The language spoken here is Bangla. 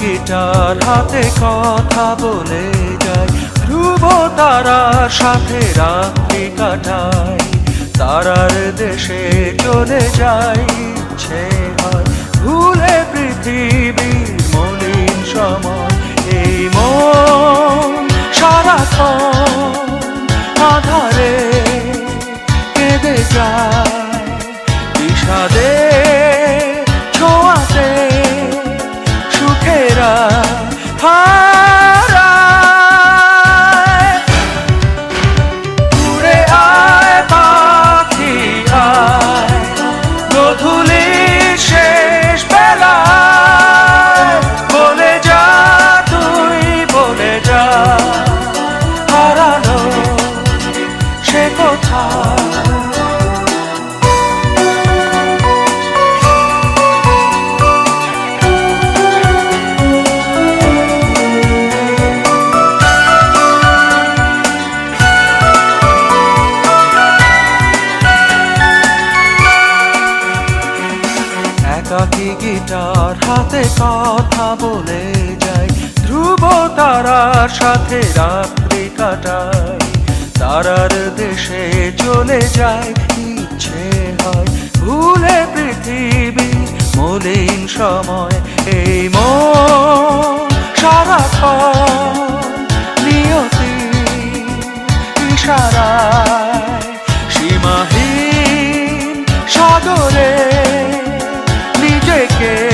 গিটার হাতে কথা বলে যায় ধ্রুব তারা সাথে রাত্রি কাটায়। তারার দেশে চলে যাই ভুলে পৃথিবীর মলিন সময় এই মন সারাক্ষণ একাকি গিটার হাতে কথা বলে যাই ধ্রুব তারার সাথে রাত্রি কাটাই তারার দেশে চলে যায়, ইচ্ছে হয়। ভুলে পৃথিবী, মলিন সময়, এই মন সারাক্ষণ নিয়তি, ইশারায় সীমাহীন সাগরে que